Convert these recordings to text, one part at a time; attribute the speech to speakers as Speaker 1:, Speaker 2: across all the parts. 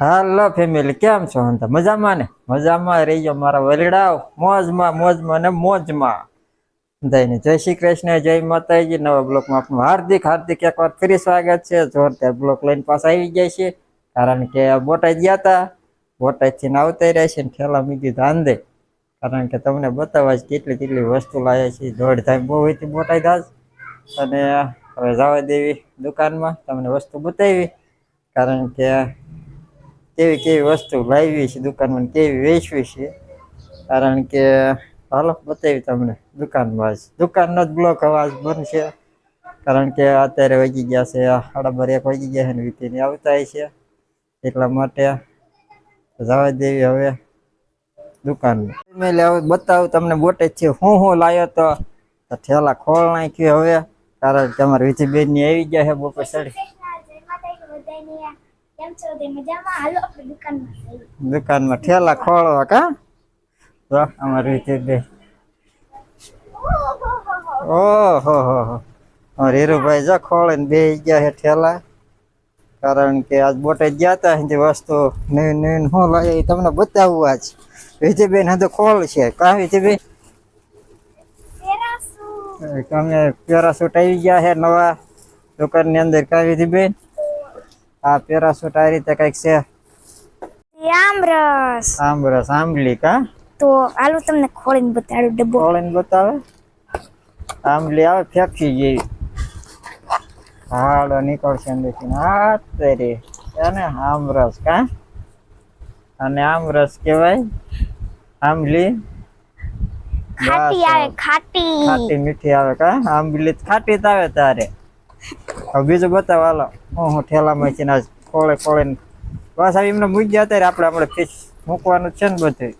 Speaker 1: હાલો family કેમ છો? હંતા મજામાં ને? મજામાં રહીજો મારા વલડાવ મોજમાં મોજમાં ને મોજમાં. બધાને જય શ્રી કૃષ્ણ, જય માતાજી. નવા બ્લોકમાં આપનું હાર્દિક હાર્દિક એકવાર ફરી સ્વાગત છે. જોરદાર બ્લોક લઈને પાછા આવી જાય છે કારણ કે બોટાદ ગયા હતા બોટાદથી આવતા રહ્યા છે ને ઠેલા મીધી ધાંધે કારણ કે તમને બતાવવા છે કેટલી કેટલી વસ્તુ લાવ્યા છે દોડધામ બહુ હતી બોટાદ આજ. અને હવે જવા દેવી દુકાનમાં. તમને વસ્તુ બતાવી. કારણ કે કેવી કેવી વસ્તુ લાવી છે દુકાનમાં કેવી વેચવી છે? કારણ કે હાલો બતાવી તમને દુકાનમાં જ. દુકાનનો જ બ્લોક અવાજ બનશે. કારણ કે અત્યારે વાગી ગયા છે, સાડા એક વાગી ગયા છે ને વીતીને આવતા છે. એટલા માટે જવા દેવી હવે દુકાનમાં મેં હવે બતાવું તમને બોટે છે. હું હું લાવ્યો તો ઠેલા ખોળ નાખ્યું હવે. કારણ કે અમારી વિધિબેનની આવી ગયા છે બપોર સડી.
Speaker 2: કેમ છો? તે મજામાં? હાલો આપણે દુકાનમાં જઈએ.
Speaker 1: દુકાનમાં ઠેલા ખોળવા કા? વાહ અમારી રીતે દે ઓહો. હો હો. અમારે હીરુભાઈ જો ખોળીને બે ગયા છે ઠેલા. કારણ કે આજ બોટે ગયા હતા એની વસ્તુ નવી નવીન શું લાગે એ તમને બતાવવું આજ. વિધિબેન હા તો ખોળ છે. કા
Speaker 2: પેરાસૂટ.
Speaker 1: તમે પેરાસૂટ આવી ગયા છે નવા દુકાનની અંદર. કા વિધિબેન આ પેરાસૂટ આ રીતે કંઈક છે.
Speaker 2: આમરસ
Speaker 1: સાંભળે સાંભળી કા?
Speaker 2: તો હાલો તમને ખોલીને બતાડું ડબ્બો.
Speaker 1: ખોળીને બતાવે? આંબલી આવે ફેંકી જેવી હાડો નીકળશે અંદરથી હા તેરી એને આમરસ કા? અને આમરસ કહેવાય? આંબલી
Speaker 2: ખાટી આવે ખાટી.
Speaker 1: ખાટી મીઠી આવે કા? આંબલી ખાટી જ આવે તારે. હવે બીજું બતાવો હાલો. હું હું ઠેલામાં છે આજ કોળે કોળે બસ હવે એમને મૂકી ગયા ત્યારે આપણે આપણે ફીસ મૂકવાનું છે ને બધું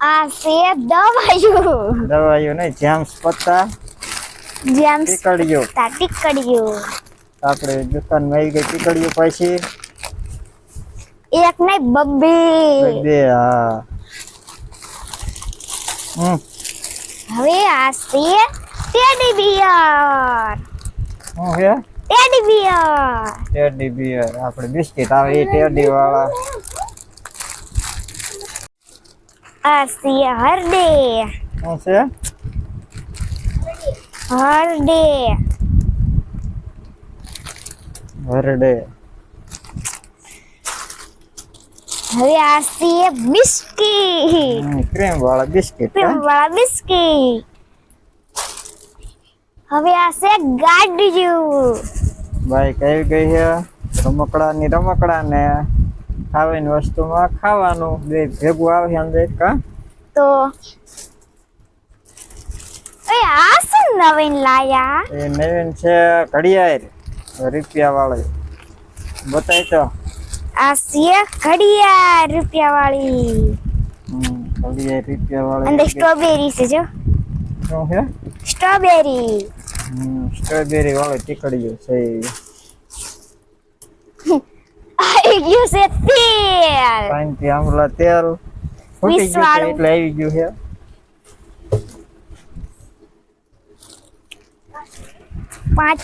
Speaker 2: આ છે દવાયું.
Speaker 1: દવાઈઓ નહીં જેમ્સ પત્તા
Speaker 2: જેમ્સ
Speaker 1: ટીકડીઓ
Speaker 2: તા ટીકડીઓ
Speaker 1: આપણે દુકાનમાં આવી ગઈ ટીકડીઓ પછી.
Speaker 2: એક નહીં બબ્બે.
Speaker 1: બે હા. હમ.
Speaker 2: હવે આ છે ટેડી બિયર
Speaker 1: શું છે
Speaker 2: ટેડી બિયર
Speaker 1: ટેડી બિયર આપણે બિસ્કિટ આવે એ ટેડી વાળા
Speaker 2: આ છે હરડે
Speaker 1: શું છે
Speaker 2: હરડે
Speaker 1: હરડે
Speaker 2: હવે આ છે બિસ્કીટ
Speaker 1: ક્રીમ વાળા બિસ્કિટ
Speaker 2: ક્રીમ વાળા બિસ્કીટ હવે આ છે ગાડીયું
Speaker 1: બાઈક કઈ ગઈ છે રમકડાની રમકડા ને ખાવાની વસ્તુમાં ખાવાનું. બે ભેગું આવે અંદર કા?
Speaker 2: તો એ આ શું નવીન લાયા?
Speaker 1: એ નવીન છે ઘડિયાળ રૂપિયા વાળી બતાય તો.
Speaker 2: આ છે ઘડિયાળ રૂપિયા વાળી
Speaker 1: હમ, ઘડિયાળ રૂપિયા વાળી
Speaker 2: અંદર સ્ટ્રોબેરી છે જો.
Speaker 1: શું છે
Speaker 2: સ્ટ્રોબેરી
Speaker 1: હમ, સ્ટ્રોબેરી વાળો ટીકડીઓ છે
Speaker 2: આવી ગયું છે તેલ
Speaker 1: પાનથી આમલા તેલ ફૂટી
Speaker 2: વીસ
Speaker 1: ગયું છે
Speaker 2: વાળું.
Speaker 1: એટલે આવી ગયું છે
Speaker 2: પાંચ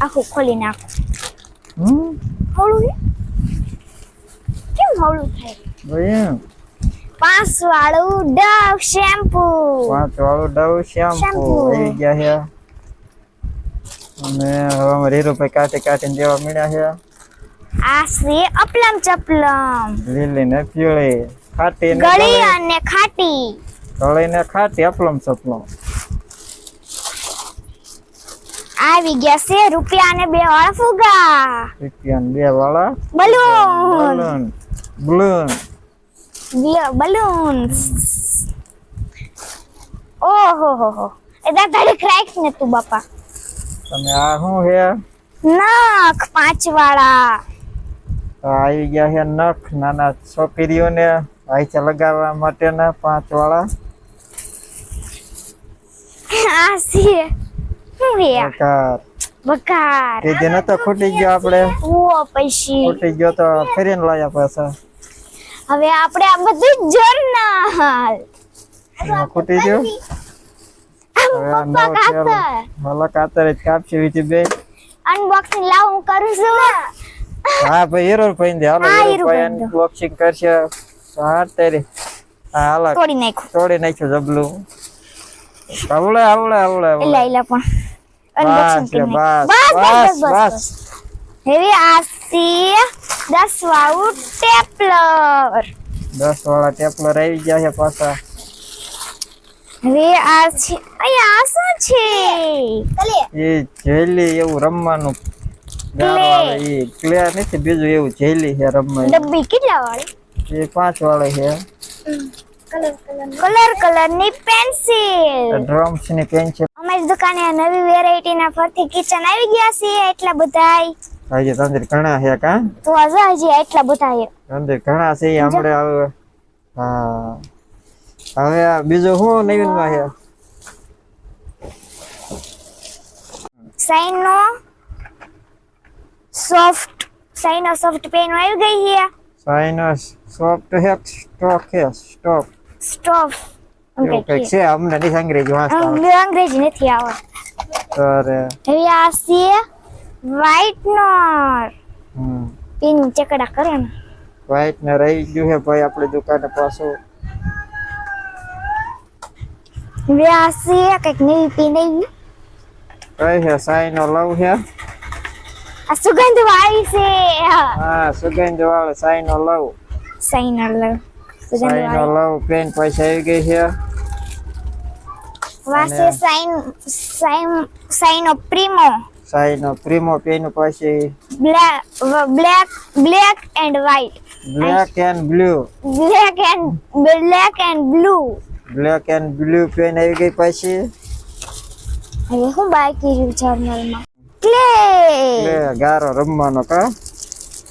Speaker 2: આખું ખોલી નાખો
Speaker 1: હમ
Speaker 2: હળું છે કેમ હળું થાય
Speaker 1: ભાઈ એમ.
Speaker 2: પાંચ વાળું ડવ શેમ્પુ
Speaker 1: પાંચ વાળું ડવ શેમ્પુ
Speaker 2: Shampoo.
Speaker 1: આવી ગયા છે અને હવે અમારે હીરુભાઈ કાઢી કાઢીને દેવા મળ્યા છે
Speaker 2: આ છે અપલમ ચપલમ
Speaker 1: લીલી ને પીળી ખાટી ને
Speaker 2: ગળી અને ખાટી
Speaker 1: ગળી ને ખાટી અપલમ સપલમ
Speaker 2: આવી ગયા છે રૂપિયા અને બે વાળા ફુગા
Speaker 1: રૂપિયા ને બે વાળા
Speaker 2: બલૂન
Speaker 1: બલૂન બલૂન
Speaker 2: બલૂન ઓહો હો હો. એ તારી ક્રેક ને તું બાપા.
Speaker 1: તમે આ શું હે
Speaker 2: નખ પાંચ વાળા
Speaker 1: આવી ગયા છે નખ નાના છોકરીઓને આઈચા લગાવવા માટેના પાંચ વાળા
Speaker 2: આ સી શું હે
Speaker 1: બકાર
Speaker 2: બકાર
Speaker 1: તે જે તો ખૂટી ગયો આપણે.
Speaker 2: ઓ પૈસી
Speaker 1: ખૂટી ગયો તો ફરીને લાયા પાછા.
Speaker 2: હવે આપણે આ બધું જર્નલ
Speaker 1: ખૂટી ગયો
Speaker 2: કાતર.
Speaker 1: જ કાપશે વિધિ બે
Speaker 2: અનબોક્સિંગ લાવ હું કરું છું.
Speaker 1: હા ભાઈ હીરો ભાઈ દે. હાલો
Speaker 2: હા,
Speaker 1: હીરો
Speaker 2: હીરો
Speaker 1: ભાઈ
Speaker 2: ભાઈ
Speaker 1: અનબોક્સિંગ કરશે. હા તેરી. હાલો.
Speaker 2: તોડી નાખ્યું.
Speaker 1: તોડી નાખ્યું જબલું. આવડે આવડે આવડે
Speaker 2: એલા એલા પણ. અનબોક્સિંગ
Speaker 1: બસ બસ બસ
Speaker 2: હવે આ સી વાળું ટેપલર.
Speaker 1: દસ વાળા ટેપલર આવી ગયા છે પાછા.
Speaker 2: હવે આ છે અહીંયા આ શું છે?
Speaker 1: એ જેલી એવું રમવાનું ગાળો આવે એ ક્લે નથી બીજું એવું જેલી છે રમવાનું.
Speaker 2: ડબ્બી કેટલા વાળી?
Speaker 1: એ પાંચ વાળી છે.
Speaker 2: Colour colour. ની પેન્સિલ.
Speaker 1: ડ્રમ્સની પેન્સિલ
Speaker 2: અમારી દુકાને નવી વેરાયટી ના ફરતી કિચન આવી ગયા છે એટલા બધા
Speaker 1: હજી તંદર ઘણા છે કા?
Speaker 2: તો આજે હજી એટલા બધા છે
Speaker 1: તંદર ઘણા છે હમણે હા. હવે આ બીજું શું નવીનમાં છે?
Speaker 2: સાઈનો સોફ્ટ સાઈનો સોફ્ટ પેન આવી ગઈ છે.
Speaker 1: સાઇનસ સોફ્ટ છે સ્ટોક હે સ્ટોક. સ્ટોક. છે અમને નથી અંગ્રેજી વાંચતા અમને
Speaker 2: અંગ્રેજી નથી આવડતું.
Speaker 1: અરે.
Speaker 2: હવે આ છે વ્હાઈટનર.
Speaker 1: હમ.
Speaker 2: પેન ચકડા કરે ને.
Speaker 1: વ્હાઈટ ને રહી ગયું છે ભાઈ આપણી દુકાને પાછું.
Speaker 2: હવે આ છે કંઈક નવી પેન આવી
Speaker 1: કઈ છે À લવ છે
Speaker 2: આ સુગંધ વાળી છે
Speaker 1: હા સુગંધ વાળો સાઈનો લવ
Speaker 2: સાઈનર લવ સુગંધ
Speaker 1: સાઈનો
Speaker 2: વાળી
Speaker 1: લવ પેન પૈસા આવી ગઈ છે
Speaker 2: વાસે સાઈન સાઈન સાઈનો પ્રીમો
Speaker 1: સાઈનો પ્રીમો પેન પછી
Speaker 2: black black black and white
Speaker 1: black and blue
Speaker 2: black and black and blue
Speaker 1: black and blue pen આવી ગઈ પછી.
Speaker 2: હવે હું બાકી રહ્યું જર્નલમાં. ક્લે
Speaker 1: ક્લે ગારો રમવાનો કા?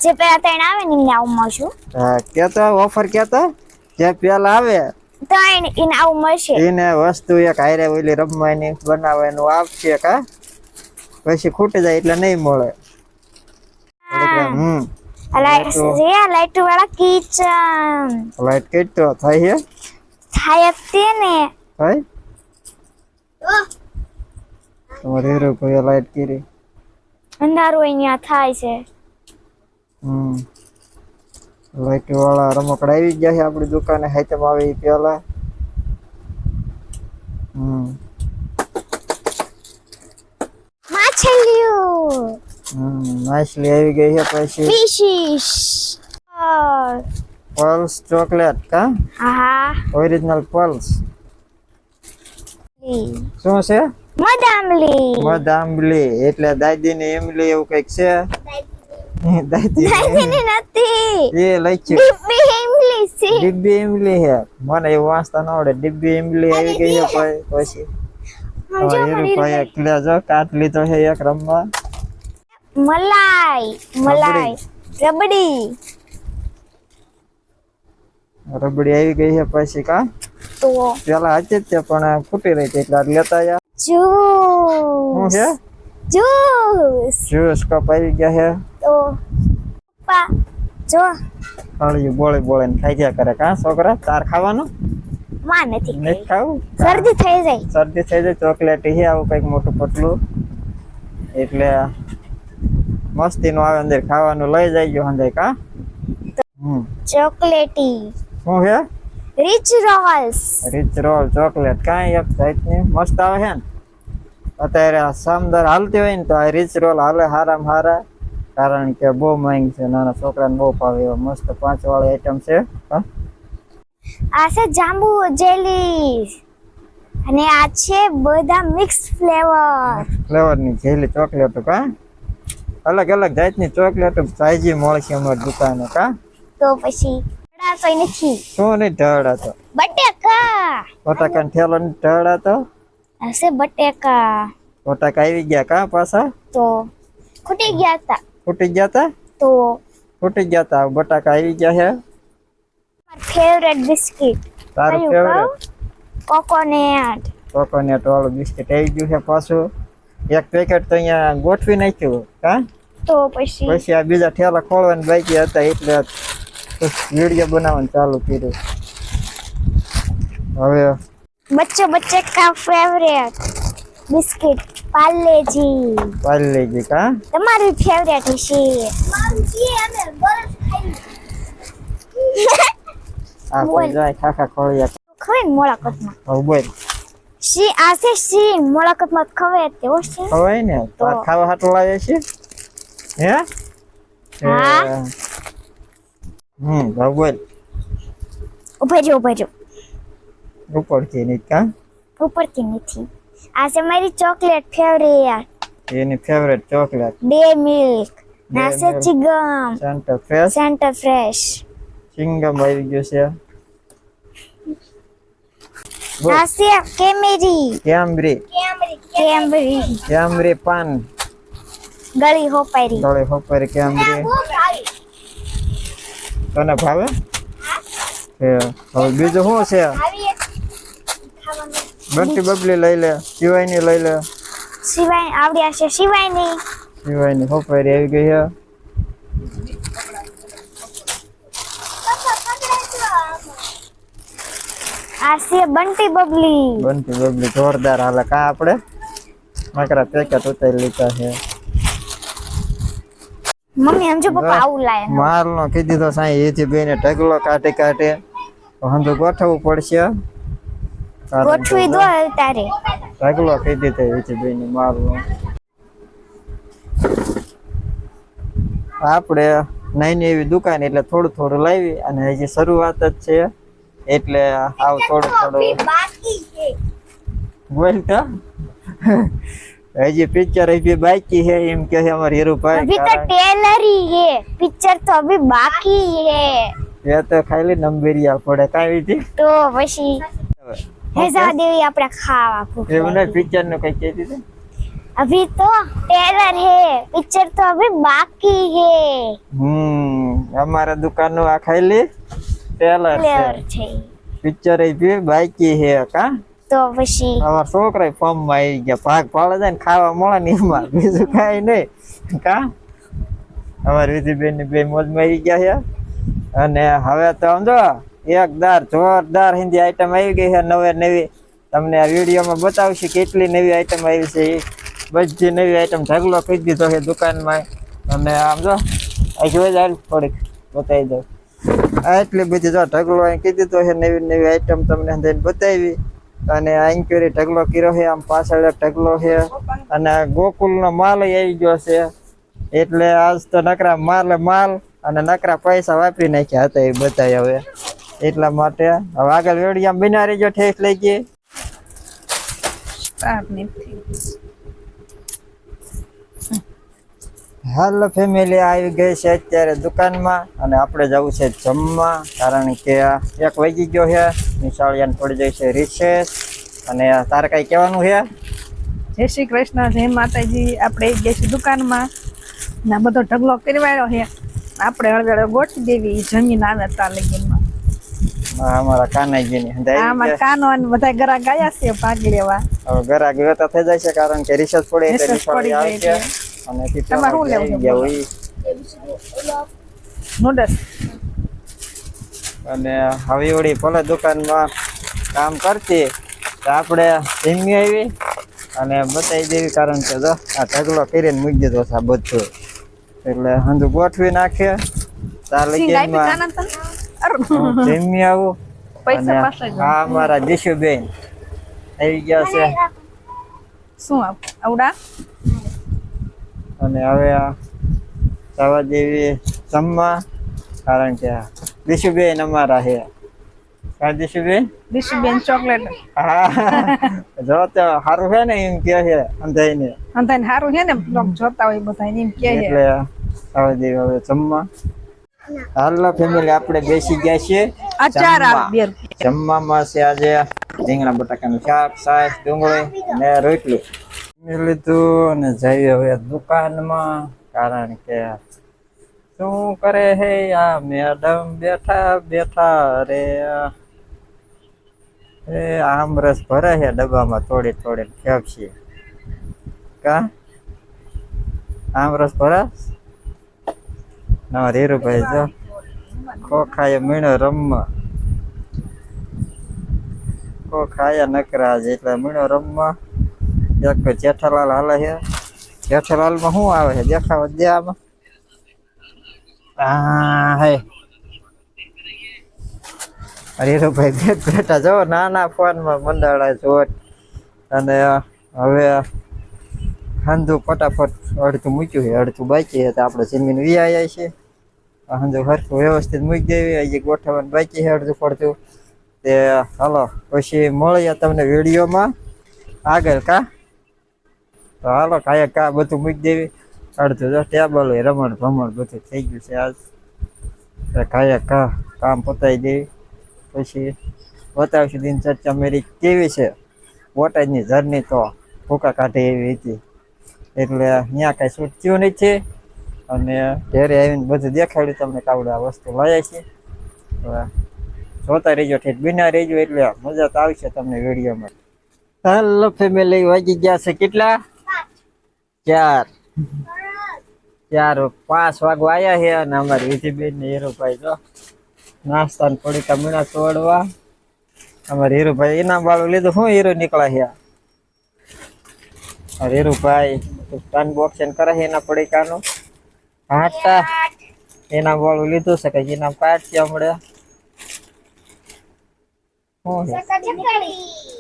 Speaker 2: જે પેલા ત્રણ આવે ને એને આવું મળશું
Speaker 1: હા કેતો ઓફર કેતો? જે પેલા આવે.
Speaker 2: ત્રણ એને આવું મળશે.
Speaker 1: એને વસ્તુ એક હારે ઓલી રમવાની બનાવવાનું આપશે કા? પછી ખૂટી જાય એટલે નહીં મળે. હમ.
Speaker 2: લાઈટ. લાઈટ વાળા કિચન
Speaker 1: લાઈટ કેટલો થાય છે
Speaker 2: તે ને.
Speaker 1: તમારે હેરો કોઈ લાઈટ કરી.
Speaker 2: અંધારું અહીંયા થાય છે.
Speaker 1: હમ. લાઈટ વાળા રમકડા આવી ગયા છે આપણી દુકાને હાઈટમ આવી પેલા હમ.
Speaker 2: માછલીઓ.
Speaker 1: હમ માછલી આવી ગઈ છે પછી.
Speaker 2: ફિશિસ
Speaker 1: પલ્સ ચોકલેટ કા
Speaker 2: હા
Speaker 1: ઓરિજિનલ પલ્સ. શું છે?
Speaker 2: મદામલી
Speaker 1: આંબલી એટલે દાદીની એમલી એવું કંઈક છે? દાદી
Speaker 2: દાદીની. નથી.
Speaker 1: એ લખ્યું.
Speaker 2: ડિબ્બી હિમલી સી
Speaker 1: ડિબ્બી એમલી હે મને એવું વાંચતા ન આવડે. ડિબ્બી એમલી આવી ગઈ છે પછી.
Speaker 2: સમજો
Speaker 1: હવે હીરો ભાઈ એક લે જો કાટ લીધો છે એક રમવા.
Speaker 2: મલાઈ મલાઈ. રબડી.
Speaker 1: રબડી આવી ગઈ છે પછી કા?
Speaker 2: તો
Speaker 1: પેલા હતી તે પણ ફૂટી રહી હતી એટલે લેતા આયા.
Speaker 2: જ્યુસ.
Speaker 1: છે?
Speaker 2: જ્યુસ.
Speaker 1: જ્યુસ કપ આવી ગયા છે.
Speaker 2: તો પપ્પા જો.
Speaker 1: હળિયું બોળે બોળે ને ખાઈ ગયા કરે કા છોકરા? તાર ખાવાનું?
Speaker 2: માં નથી
Speaker 1: નથી ખાવું?
Speaker 2: શરદી થઈ જાય.
Speaker 1: શરદી થઈ જાય ચોકલેટી છે આવું કંઈક મોટું પતલું એટલે મસ્તી નું આવે અંદર ખાવાનું લઈ જાય ગયો અંદર કા. હમ.
Speaker 2: ચોકલેટી.
Speaker 1: શું છે?
Speaker 2: Rich rolls
Speaker 1: rich roll chocolate કાંઈ એક જાતની મસ્ત આવે છે ને? અત્યારે આ સામદાર હાલતી હોય ને તો આ રિચ રોલ હાલે હારામ હારા. કારણ કે બહુ માંગ છે નાના છોકરાને બહુ ભાવે એવા મસ્ત પાંચ વાળી આઈટમ છે. હા?
Speaker 2: આ છે જાંબુ જેલી. અને આ છે બધા મિક્સ ફ્લેવર
Speaker 1: ફ્લેવરની જેલી ચોકલેટ કા? અલગ અલગ જાતની ચોકલેટ સાઈજી મળશે અમારી દુકાને કા?
Speaker 2: તો પછી કઈ નથી
Speaker 1: શું નહીં ઢળ હતો
Speaker 2: બટેકા
Speaker 1: બટાકાનો ઠેલો નહીં ઢળ હતો
Speaker 2: આ છે બટેકા
Speaker 1: બટાકા આવી ગયા કા પાછા
Speaker 2: તો ખૂટી ગયા હતા
Speaker 1: ફૂટી ગયા તા
Speaker 2: તો
Speaker 1: ફૂટી ગયા તા બટાકા આવી ગયા છે
Speaker 2: ફેવરેટ બિસ્કિટ
Speaker 1: તારું ફેવરેટ
Speaker 2: કોકોનેટ
Speaker 1: કોકોનટ વાળું બિસ્કિટ આવી ગયું છે પાછું એક પેકેટ તો અહીંયા ગોઠવી નાખ્યું કા
Speaker 2: તો પછી
Speaker 1: પછી આ બીજા ઠેલા ખોલવાની બાકી હતા એટલે તો વિડીયો બનાવવાનું ચાલુ કર્યું હવે
Speaker 2: બચ્ચે બચ્ચે કા ફેવરેટ બિસ્કિટ પાર્લેજી
Speaker 1: પાર્લેજી કા
Speaker 2: તમારી ફેવરેટ છે મારું છે અમે બરફ
Speaker 1: ખાઈ
Speaker 2: ખવે મોળાકતમાં
Speaker 1: હવ બોલ
Speaker 2: શી આસે શી મોળાકતમાં ખવે તે ઓ છે
Speaker 1: ખવાય ને ખાવા હાટ લાવે છે હે
Speaker 2: હા
Speaker 1: એ, હમ હવે બોલ
Speaker 2: ઊભા જો ઊભા જો
Speaker 1: ઉપરથી નહીં કા
Speaker 2: ઉપરથી નથી આ છે મારી ચોકલેટ ફેવરેટ
Speaker 1: એની ફેવરેટ ચોકલેટ
Speaker 2: ડે મિલ્ક ના છે
Speaker 1: milk.
Speaker 2: Chewing gum
Speaker 1: centre fresh
Speaker 2: centre fresh
Speaker 1: chewing gum આવી ગયું છે બોલ.
Speaker 2: આ છે કેમેરી
Speaker 1: કેમરી
Speaker 2: કેમરી
Speaker 1: કેમરી પાન
Speaker 2: ગળી હોપારી
Speaker 1: ગળે હોપરી કેમરી તને ભાવે? હે હવે બીજું શું છે? બંટી બબલી લઈ લે સિવાયની લઈ લે.
Speaker 2: સિવાય આવડ્યા છે સિવાયની
Speaker 1: સિવાયની હોપરી આવી ગઈ છે
Speaker 2: આ છે બંટી બબલી.
Speaker 1: બંટી બબલી જોરદાર હાલે. કા આપણે? મકરા પેકેટ ઉતારી લીધા છે.
Speaker 2: મમ્મી સમજો પપ્પા આવું લાય
Speaker 1: માર નો કીધી તો સાંઈ એથી બેને ઢગલો કાટે કાટે હંધુ ગોઠવવું પડશે.
Speaker 2: ગોઠવી દો તારે
Speaker 1: ઢગલો કહી દીધો એથી બેને માલ નો આપણે નાની એવી દુકાન એટલે થોડું થોડું લાવી અને હજી શરૂઆત જ છે. એટલે આવ થોડું થોડું. બોલ તો. હજી પિક્ચર અભી બાકી હે એમ કે છે અમાર હીરુભાઈ
Speaker 2: અભી
Speaker 1: તો
Speaker 2: ટ્રેલર હી હે. પિક્ચર તો અભી બાકી હે.
Speaker 1: એ તો ખાલી નંબરિયા પડે કાઈ થી
Speaker 2: તો પછી હેઝા દેવી આપણે ખાવા ભૂખ
Speaker 1: એવું નહીં પિક્ચરનું કઈ કહેતી હતી?
Speaker 2: અભી તો ટ્રેલર હે. પિક્ચર તો અભી બાકી હે.
Speaker 1: હમ અમારા દુકાનનું આ ખાલી
Speaker 2: ટ્રેલર
Speaker 1: છે. પિક્ચર અભી બાકી હે કા?
Speaker 2: તો પછી
Speaker 1: અમારા છોકરા ફોર્મમાં ગયા. ભાગ પાડે જાય ને ખાવા મળે ને એમાં. બીજું કઈ નહીં. કા? અમારી વિધિબેન બે મોજમાં આવી ગયા છે. અને હવે તો સમજો એકદાર જોરદાર હિન્દી આઈટમ આવી ગઈ છે, નવે નવી. તમને આ વિડીયોમાં બતાવશે કેટલી નવી આઈટમ આવી છે. એ બધી નવી આઈટમ ઢગલો કહી દીધો છે દુકાનમાં. અને આમ જો, આ જોઈ જાય થોડીક બતાવી દઉં. એટલી બધી જો ઢગલો અહીં કીધી દીધો છે, નવી નવી આઈટમ તમને બતાવી. અને આ ઇન્ક્વાયરી ઢગલો કર્યો છે, આમ પાછળ ઢગલો છે. અને ગોકુલનો માલ આવી ગયો છે. એટલે આજ તો નકરા માલ માલ અને નકરા પૈસા વાપરી નાખ્યા હતા એ બધા હવે. એટલા માટે હવે આગળ વેડિયામાં બિના રહીજો ઠેસ લઈ ગઈ. હાલો ફેમિલી આવી ગઈ છે અત્યારે દુકાનમાં અને આપણે જવું છે જમવા કારણ કે એક વાગી ગયો છે. નિશાળિયાને પડી જાય છે રિસેસ અને તારે કઈ કહેવાનું છે?
Speaker 3: જય શ્રી કૃષ્ણ જય માતાજી. આપણે ગયા છીએ દુકાનમાં. ના બધો ઢગલો કરવાયો છે. આપણે હળવે ગોઠવી દેવી જમીન આવે તા લગીનમાં.
Speaker 1: અમારા કાનાજીની
Speaker 3: અમારા કાનો અને બધા ગરા ગયા છે ભાગ લેવા.
Speaker 1: હવે ઘરા ગયો થઈ જાય છે કારણ કે રિસેસ પડે એટલે
Speaker 3: Recess પડી
Speaker 1: નિશાળી આવે છે. અને
Speaker 3: તમારે શું લેવું
Speaker 1: ગયા હોય
Speaker 3: નૂડલ્સ
Speaker 1: અને હવે વળી ભલે દુકાનમાં કામ કરતી તો આપણે ધીમી આવી અને બતાવી દેવી કારણ કે જો આ ઢગલો કરીને મૂકી દીધો છે બધું. એટલે હંધું ગોઠવી
Speaker 3: અરે,
Speaker 1: હું ધીમી આવું હા. અમારા જીશુબેન. આવી ગયા છે.
Speaker 3: શું આવડા?
Speaker 1: અને હવે આ દેવી જમવા કારણ કે દિશુબેન અમારા છે કા દીશુબેન?
Speaker 3: ડીશીબેન ચોકલેટ.
Speaker 1: હા. જો તો સારું છે ને એમ કે છે અંધાઈને.
Speaker 3: અંધાને સારું છે ને લોક જોતા હોય બધા એમ કે છે.
Speaker 1: એટલે જવા દેવી હવે જમવા. હાલો ફેમિલી આપણે બેસી ગયા છીએ
Speaker 3: અચાર
Speaker 1: જમવામાં છે આજે રીંગણા બટાકાનું શાક સાસ ડુંગળી અને રોટલી. લીધું અને જઈએ હવે દુકાનમાં, કારણ કે શું કરે હે આ મેડમ બેઠા બેઠા રે એ આમરસ ભરે છે ડબ્બામાં થોડી થોડી ખેપશી. કા? આમરસ ભરાશ ના રીરુભાઈ જો. ખોખાએ મીણો રમવા. ખોખાયા નકરા એટલે મીણો રમવા. એક જેઠાલાલ હાલે છે. જેઠાલાલમાં શું આવે છે? દેખાવ દે આમાં. હા હે. અરે ભાઈ બેગ બેઠા જો નાના ફોનમાં મંડાળા જોટ અને હવે હાંધું ફટાફટ અડધું મૂક્યું છે. અડધું બાકી છે. તો આપણે જમીન વિયા છે હાંધું હરખું વ્યવસ્થિત મૂકી દેવી. અહીંયા ગોઠવવાનું બાકી છે અડધું પડતું. તે હાલો, પછી મળીએ તમને વિડીયોમાં. આગળ કા? તો હાલો, કાંઈ કા બધું મૂકી દેવી. અડધું તો ટેબલ હોય, રમણ ભમણ બધું થઈ ગયું છે આજ. કાંઈ કા કામ પતાવી દેવી. પછી બતાવશું દિનચર્ચા મેરી કેવી છે? બોટાદની જર્ની તો ભૂકા કાઢે એવી હતી. એટલે ત્યાં કાંઈ થયું નથી અને ઘેરે આવીને બધું દેખાડ્યું, તમને કાવડે આ વસ્તુ લાયા છે. જોતા રહેજો, ઠેઠ બિના રહેજો, એટલે મજા તો આવશે તમને વિડીયોમાં. હાલો ફેમિલી વાગી ગયા છે કેટલા? ચાર ચાર પાંચ વાગવા આવ્યા છે અને અમારી વિધિબેન ને હીરુભાઈ જો નાસ્તા ને પડીકા મીણા તોડવા અમારે હીરુભાઈ ઇનામ વાળું લીધું શું હીરો નીકળ્યા છે આ હીરુભાઈ અનબોક્સિંગ કરે છે એના પડીકાનું હાટા ઇનામ વાળું લીધું છે કે ઇનામ કાઢશે હમણાં શું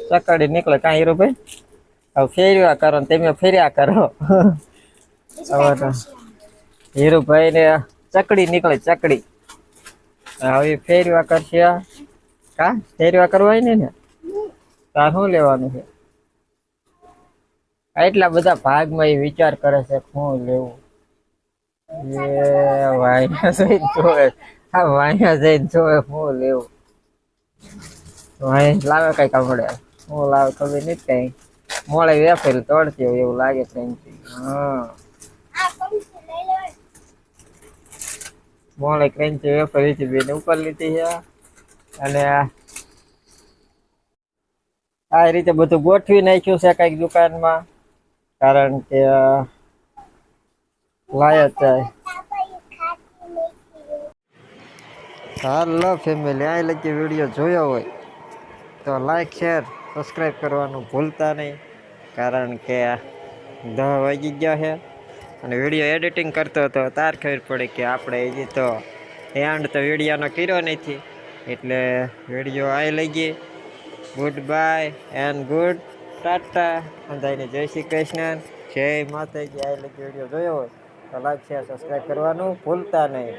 Speaker 1: છે ચકડી નીકળે કાંઈ હીરુભાઈ હવે ફેરવા કરો ને તમે ફેર્યા કરો. હીરુભાઈ ને ચકડી નીકળે ચકડી. હવે ફેરવા કરશે. કા? ફેરવા કરવા ને? ને તાર શું લેવાનું છે? એટલા બધા ભાગમાં એ વિચાર કરે છે શું લેવું. એ વાયા જઈને જોવે. આ વાયા જઈને જોવે શું લેવું. વાય લાવે કઈ કમળે હું લાવે ખબર નહીં કઈ. મોડે વેફેલ તોડતી હોય એવું લાગે પ્રેમથી હા. મોડે ક્રેન્ચી વેફર લીધી બેને ઉપર લીધી છે. અને આ રીતે બધું ગોઠવી નાખ્યું છે કંઈક દુકાનમાં. કારણ કે લાયા જાય હાલો ફેમિલી, આ લગી વીડિયો જોયો હોય તો લાઈક, શેર, સબસ્ક્રાઈબ કરવાનું ભૂલતા નહીં. કારણ કે દહ વાગી ગયા છે. અને વીડિયો એડિટિંગ કરતો હતો, તાર ખબર પડી કે આપણે હજી તો એન્ડ તો વિડીયોનો કર્યો નથી. એટલે વીડિયો આ લઈ ગઈ. Good bye and good tata અંધાઈને જય શ્રી કૃષ્ણ. જય માતાજી. આ લગી વીડિયો જોયો હોય તો લાઈક શેર સબસ્ક્રાઈબ કરવાનું ભૂલતા નહીં.